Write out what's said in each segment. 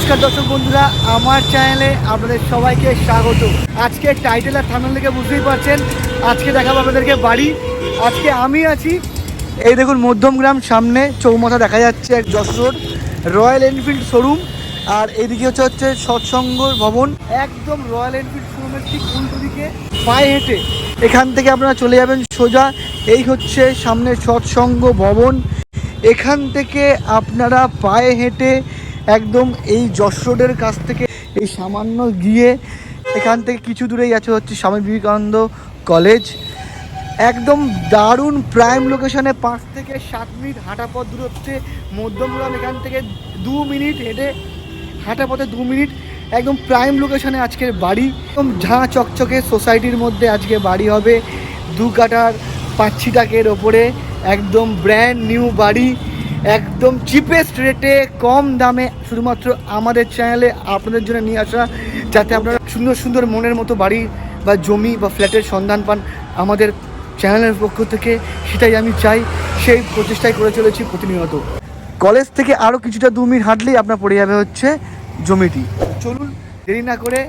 নমস্কার দর্শক বন্ধুরা, আমার চ্যানেলে আপনাদের সবাইকে স্বাগত। আজকে টাইটেল আর থামেল থেকে বুঝতেই পারছেন, আজকে দেখাবো আপনাদেরকে বাড়ি। আজকে আমি আছি, এই দেখুন মধ্যমগ্রাম সামনে চৌমাথা দেখা যাচ্ছে এক যশোর রয়্যাল এনফিল্ড শোরুম আর এইদিকে হচ্ছে হচ্ছে সৎসঙ্গ ভবন। একদম রয়্যাল এনফিল্ড শোরুমের ঠিক উল্টো দিকে পায়ে হেঁটে এখান থেকে আপনারা চলে যাবেন সোজা। এই হচ্ছে সামনে সৎসঙ্গ ভবন। এখান থেকে আপনারা পায়ে হেঁটে একদম এই যশ রোডের কাছ থেকে এই সামান্য গিয়ে এখান থেকে কিছু দূরেই আছে হচ্ছে স্বামী বিবেকানন্দ কলেজ। একদম দারুণ প্রাইম লোকেশনে পাঁচ থেকে সাত মিনিট হাঁটা পথ দূরত্বে মধ্যমগ্রাম এখান থেকে দু মিনিট হেঁটে হাঁটা পথে দু মিনিট। একদম প্রাইম লোকেশনে আজকের বাড়ি। একদম ঝাঁ চকচকে সোসাইটির মধ্যে আজকে বাড়ি হবে। দু কাটার পাঁচশি টাকের ওপরে একদম ব্র্যান্ড নিউ বাড়ি। একদম চিপেস্ট রেটে কম দামে শুধুমাত্র আমাদের চ্যানেলে আপনাদের জন্য নিয়ে আসা, যাতে আপনারা সুন্দর সুন্দর মনের মতো বাড়ি বা জমি বা ফ্ল্যাটের সন্ধান পান আমাদের চ্যানেলের পক্ষ থেকে। সেটাই আমি চাই, সেই প্রচেষ্টাই করে চলেছি প্রতিনিয়ত। কলেজ থেকে আরও কিছুটা দু মিনিট হাঁটলেই আপনার পড়ে যাবে হচ্ছে জমিটি। চলুন দেরি না করে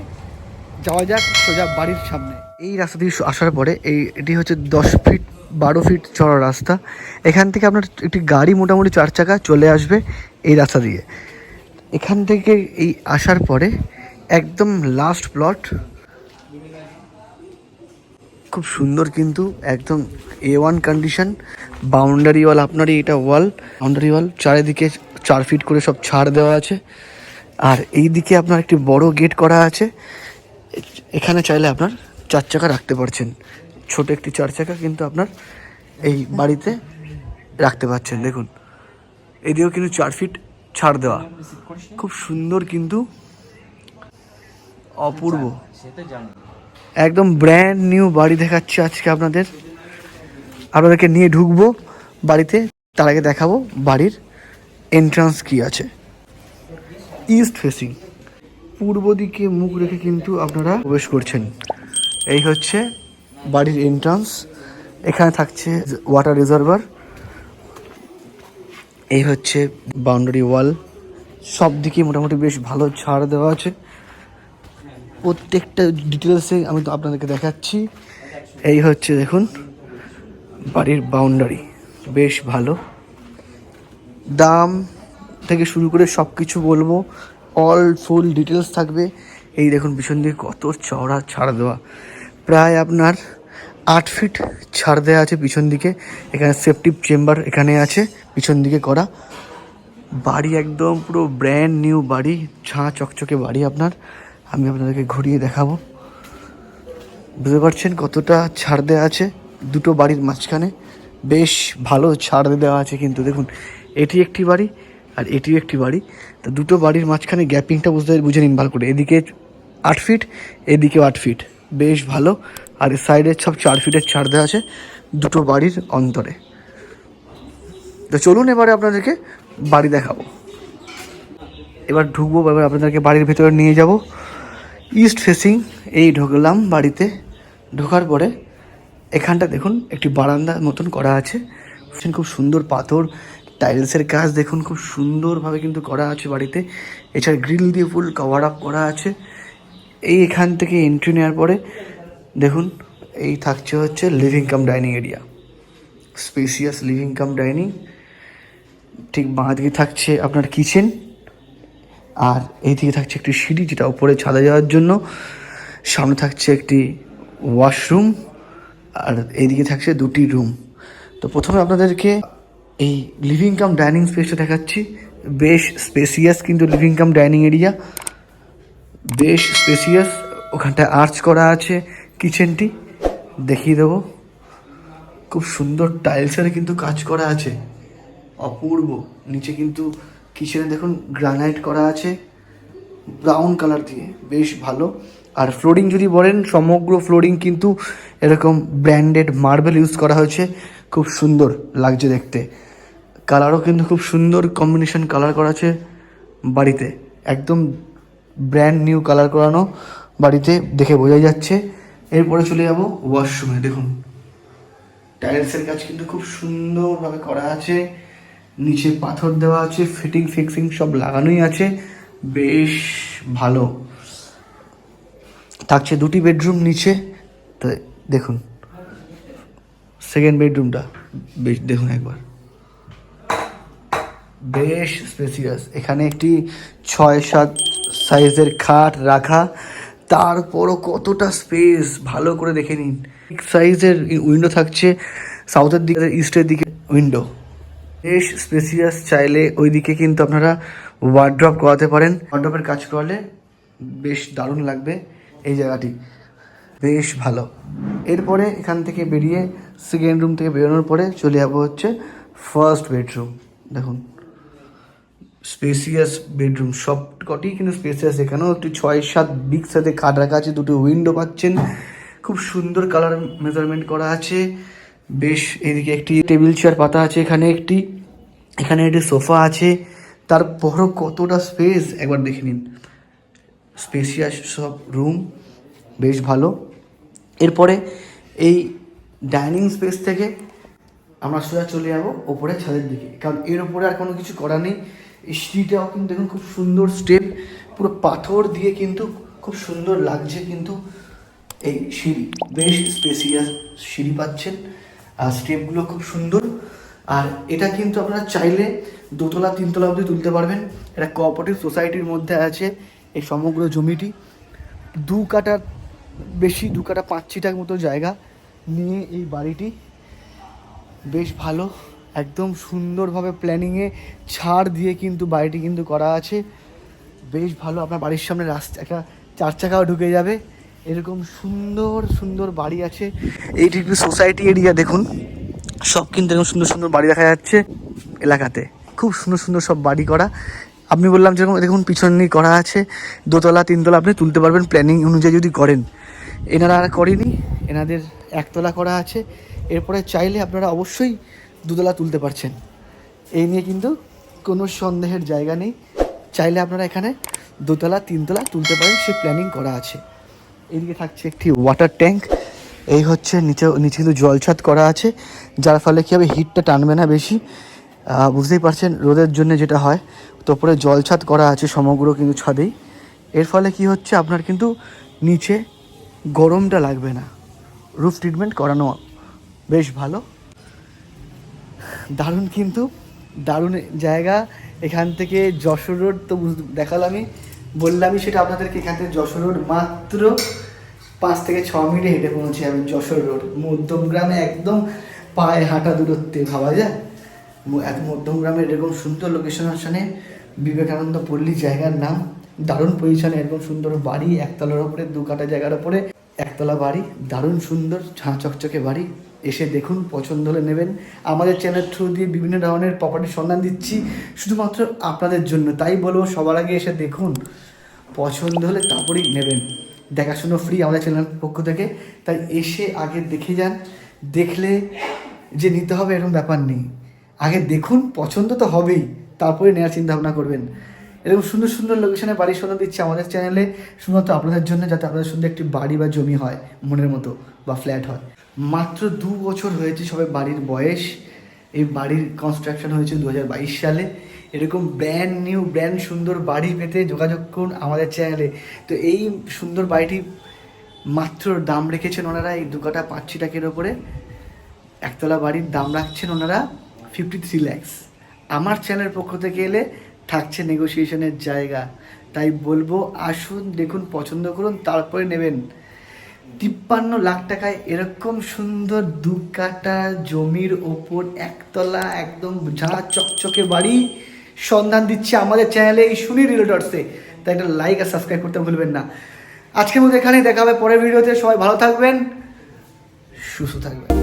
যাওয়া যাক সোজা বাড়ির সামনে। এই রাস্তা দিয়ে আসার পরে এই এটি হচ্ছে দশ ফিট বারো ফিট চড়া রাস্তা। এখান থেকে আপনার একটি গাড়ি মোটামুটি চার চাকা চলে আসবে এই রাস্তা দিয়ে। এখান থেকে এই আসার পরে একদম লাস্ট প্লট খুব সুন্দর কিন্তু একদম A one condition boundary wall আপনারই এটা ওয়াল বাউন্ডারি ওয়াল চারিদিকে চার ফিট করে সব ছাড় দেওয়া আছে। আর এই দিকে আপনার একটি বড় গেট করা আছে। এখানে চাইলে আপনার চার চাকা রাখতে পারছেন। ছোট একটি চার চাকা কিন্তু আপনার এই বাড়িতে রাখতে পারছেন। দেখুন, এদিকেও কিন্তু চার ফিট ছাড় দেওয়া। খুব সুন্দর কিন্তু অপূর্ব। একদম ব্র্যান্ড নিউ বাড়ি দেখাচ্ছি আজকে আপনাদের। আপনাদেরকে নিয়ে ঢুকবো বাড়িতে, তার আগে দেখাবো বাড়ির এন্ট্রান্স কি আছে। ইস্ট ফেসিং পূর্ব দিকে মুখ রেখে কিন্তু আপনারা প্রবেশ করছেন। এই হচ্ছে বাড়ির এন্ট্রান্স এখানে থাকছে ওয়াটার রিজার্ভার এই হচ্ছে বাউন্ডারি ওয়াল সব দিকে মোটামুটি বেশ ভালো ছাড় দেওয়া আছে। প্রত্যেকটা ডিটেলসে আমি তো আপনাদেরকে দেখাচ্ছি। এই হচ্ছে দেখুন, বাড়ির বাউন্ডারি বেশ ভালো। দাম থেকে শুরু করে সব কিছু বলব অল ফুল ডিটেলস থাকবে। এই দেখুন, পিছন দিকে কত চওড়া ছাড় দেওয়া। প্রায় আপনার আট ফিট ছাড় দেওয়া আছে পিছন দিকে। এখানে সেফটি চেম্বার এখানে আছে, পিছন দিকে করা। বাড়ি একদম পুরো ব্র্যান্ড নিউ বাড়ি, ঝাঁ চকচকে বাড়ি আপনার। আমি আপনাদেরকে ঘুরিয়ে দেখাবো। বুঝতে পারছেন কতটা ছাড় দেওয়া আছে দুটো বাড়ির মাঝখানে? বেশ ভালো ছাড় দেওয়া আছে কিন্তু দেখুন, এটি একটি বাড়ি আর এটিও একটি বাড়ি। তো দুটো বাড়ির মাঝখানে গ্যাপিংটা বুঝতে বুঝে নিন ভালো করে। এদিকে আট ফিট এদিকেও আট ফিট বেশ ভালো। আর সাইডে সব চার ফিটের ছাড় দেওয়া আছে দুটো বাড়ির অন্তরে। তো চলুন এবারে আপনাদেরকে বাড়ি দেখাবো। এবার ঢুকবো, এবার আপনাদেরকে বাড়ির ভেতরে নিয়ে যাব। ইস্ট ফেসিং এই ঢুকলাম বাড়িতে। ঢোকার পরে এখানটা দেখুন, একটি বারান্দা মতন করা আছে। খুব সুন্দর পাথর টাইলসের কাজ দেখুন খুব সুন্দরভাবে কিন্তু করা আছে বাড়িতে। এছাড়া গ্রিল দিয়ে ফুল কভার আপ করা আছে। এই এখান থেকে এন্ট্রি নেওয়ার পরে দেখুন, এই থাকছে হচ্ছে living cum dining area spacious living cum dining ঠিক বাঁ দিকে থাকছে আপনার কিচেন আর এই দিকে থাকছে একটি সিঁড়ি, যেটা উপরে ছাদে যাওয়ার জন্য। সামনে থাকছে একটি ওয়াশরুম আর এইদিকে থাকছে দুটি রুম তো প্রথমে আপনাদেরকে এই লিভিং কাম ডাইনিং স্পেসটা দেখাচ্ছি। বেশ স্পেসিয়াস কিন্তু লিভিং কাম ডাইনিং এরিয়া বেশ স্পেসিয়াস, ওখানটায় আর্চ করা আছে, কিচেনটি, দেখিয়ে দেবো। খুব সুন্দর টাইলসের কিন্তু কাজ করা আছে, অপূর্ব। নিচে কিন্তু কিচেনে দেখুন গ্রানাইট করা আছে, ব্রাউন কালার দিয়ে, বেশ ভালো। আর ফ্লোরিং যদি বলেন, সমগ্র ফ্লোরিং কিন্তু এরকম ব্র্যান্ডেড মার্বেল ইউজ করা হয়েছে, খুব সুন্দর লাগছে দেখতে। কালারও কিন্তু খুব সুন্দর, কম্বিনেশন কালার করা আছে বাড়িতে, একদম ব্র্যান্ড নিউ কালার করানো বাড়িতে দেখে বোঝাই যাচ্ছে। এরপরে চলে যাব ওয়াশরুমে দেখুন টাইলসের কাজ কিন্তু খুব সুন্দরভাবে করা আছে। নিচে পাথর দেওয়া আছে ফিটিং ফিক্সিং সব লাগানোই আছে। বেশ ভালো। থাকছে দুটি বেডরুম নিচে। তো দেখুন সেকেন্ড বেডরুমটা বেশ, দেখুন একবার। বেশ স্পেসিয়াস এখানে একটি ছয় সাত সাইজের খাট রাখা, তারপরও কতটা স্পেস ভালো করে দেখে নিন। সাইজের উইন্ডো থাকছে সাউথের দিকে ইস্টের দিকে উইন্ডো বেশ স্পেসিয়াস চাইলে ওইদিকে কিন্তু আপনারা ওয়ার্ড্রপ করাতে পারেন। ওয়ার্ড্রপের কাজ করলে বেশ দারুণ লাগবে এই জায়গাটি। বেশ ভালো। এরপরে এখান থেকে বেরিয়ে সেকেন্ড রুম থেকে বেরোনোর পরে চলে যাব হচ্ছে ফার্স্ট বেডরুম দেখুন। স্পেসিয়াস বেডরুম সব কটি কিন্তু স্পেসিয়াস এখানেও একটি ছয় সাত বিগ সাথে খাট রাখা আছে, দুটো উইন্ডো পাচ্ছেন। খুব সুন্দর কালার মেজারমেন্ট করা আছে। বেশ, এদিকে একটি টেবিল চেয়ার পাতা আছে এখানে একটি। এখানে একটি সোফা আছে। তারপরও কতটা স্পেস একবার দেখে নিন। স্পেসিয়াস সব রুম বেশ ভালো। এরপরে এই ডাইনিং স্পেস থেকে আমরা সোজা চলে যাব ওপরে ছাদের দিকে। কারণ এর উপরে আর কোনো কিছু করা নেই। এই সিঁড়িটাও কিন্তু দেখুন খুব সুন্দর স্টেপ পুরো পাথর দিয়ে কিন্তু খুব সুন্দর লাগছে কিন্তু এই সিঁড়ি। বেশ স্পেসিয়াস সিঁড়ি পাচ্ছেন। আর স্টেপগুলো খুব সুন্দর। আর এটা কিন্তু আপনারা চাইলে দোতলা, তিনতলা অবধি তুলতে পারবেন। এটা কোঅপারেটিভ সোসাইটির মধ্যে আছে এই সমগ্র জমিটি। দু কাটার বেশি দু কাটা, পাঁচ ছিটার মতো জায়গা নিয়ে এই বাড়িটি। বেশ ভালো। একদম সুন্দরভাবে প্ল্যানিংয়ে ছাড় দিয়ে কিন্তু বাড়িটি কিন্তু করা আছে। বেশ ভালো, আপনার বাড়ির সামনে রাস্তা একটা চার চাকাও ঢুকে যাবে। এরকম সুন্দর সুন্দর বাড়ি আছে। এইটি একটু সোসাইটি এরিয়া দেখুন। সব কিন্তু এরকম সুন্দর সুন্দর বাড়ি দেখা যাচ্ছে এলাকাতে। খুব সুন্দর সুন্দর সব বাড়ি করা। আপনি বললাম যেরকম দেখুন, পিছন নিয়ে করা আছে। দোতলা, তিনতলা আপনি তুলতে পারবেন প্ল্যানিং অনুযায়ী যদি করেন। এনারা আর করেনি, এনাদের একতলা করা আছে। এরপরে চাইলে আপনারা অবশ্যই দুতলা তুলতে পারছেন। এই নিয়ে কিন্তু কোনো সন্দেহের জায়গা নেই। চাইলে আপনারা এখানে দোতলা, তিনতলা তুলতে পারেন, সে প্ল্যানিং করা আছে। এদিকে থাকছে একটি ওয়াটার ট্যাঙ্ক এই হচ্ছে নিচে নিচে কিন্তু জলছাদ করা আছে, যার ফলে কী হবে হিটটা টানবে না বেশি। বুঝতেই পারছেন, রোদের জন্য যেটা হয় তো উপরে জলছাদ করা আছে সমগ্র কিন্তু ছাদেই। এর ফলে কি হচ্ছে, আপনার কিন্তু নিচে গরমটা লাগবে না। রুফ ট্রিটমেন্ট করানো বেশ ভালো। দারুণ কিন্তু, দারুণ জায়গা। এখান থেকে যশোর রোড, তো দেখালামই বললামই সেটা আপনাদেরকে, এখান থেকে যশোর রোড মাত্র পাঁচ থেকে ছ মিনিটে হেঁটে পৌঁছে যাবেন যশোর রোড। মধ্যমগ্রামে একদম পায়ে হাঁটা দূরত্বে, ভাবা যায়? এত মধ্যমগ্রামের এরকম সুন্দর লোকেশন আসনে বিবেকানন্দ পল্লী জায়গার নাম। দারুণ পজিশনে, এরকম সুন্দর বাড়ি, একতলার ওপরে, দু কাটা জায়গার ওপরে, একতলা বাড়ি। দারুণ সুন্দর ঝাঁ চকচকে বাড়ি। এসে দেখুন, পছন্দ হলে নেবেন। আমাদের চ্যানেল থ্রু দিয়ে বিভিন্ন ধরনের প্রপার্টির সন্ধান দিচ্ছি, শুধুমাত্র আপনাদের জন্য। তাই বলব, সবার আগে এসে দেখুন, পছন্দ হলে তারপরেই নেবেন। দেখাশুনো ফ্রি আমাদের চ্যানেল পক্ষ থেকে। তাই এসে আগে দেখে যান। দেখলে যে নিতে হবে এরকম ব্যাপার নেই। আগে দেখুন, পছন্দ তো হবেই, তারপরে নেওয়ার চিন্তা ভাবনা করবেন। এরকম সুন্দর সুন্দর লোকেশনে বাড়ি সন্ধান দিচ্ছে আমাদের চ্যানেলে শুধুমাত্র আপনাদের জন্য যাতে আপনাদের সুন্দর একটি বাড়ি বা জমি হয়, মনের মতো বা ফ্ল্যাট হয়। মাত্র দু বছর হয়েছে সবে বাড়ির বয়স। এই বাড়ির কনস্ট্রাকশন হয়েছে দু হাজার বাইশ সালে। এরকম ব্র্যান্ড নিউ ব্র্যান্ড সুন্দর বাড়ি পেতে যোগাযোগ করুন আমাদের চ্যানেলে তো এই সুন্দর বাড়িটি মাত্র দাম রেখেছেন ওনারা এই দু কাটা পাঁচ টাকের ওপরে। একতলা বাড়ির দাম রাখছেন ওনারা ফিফটি থ্রি ল্যাক্স আমার চ্যানেলের পক্ষ থেকে এলে থাকছে নেগোসিয়েশনের জায়গা। তাই বলব আসুন, দেখুন, পছন্দ করুন, তারপরে নেবেন। তিপ্পান্ন লাখ টাকায় এরকম সুন্দর দু কাটা জমির ওপর একতলা একদম ঝাঁ চকচকে বাড়ি। সন্ধান দিচ্ছে আমাদের চ্যানেলে এই শুনি রিলেটর্সে তাই একটা লাইক আর সাবস্ক্রাইব করতে ভুলবেন না। আজকের মধ্যে এখানেই দেখা হবে পরের ভিডিওতে সবাই ভালো থাকবেন, সুস্থ থাকবেন।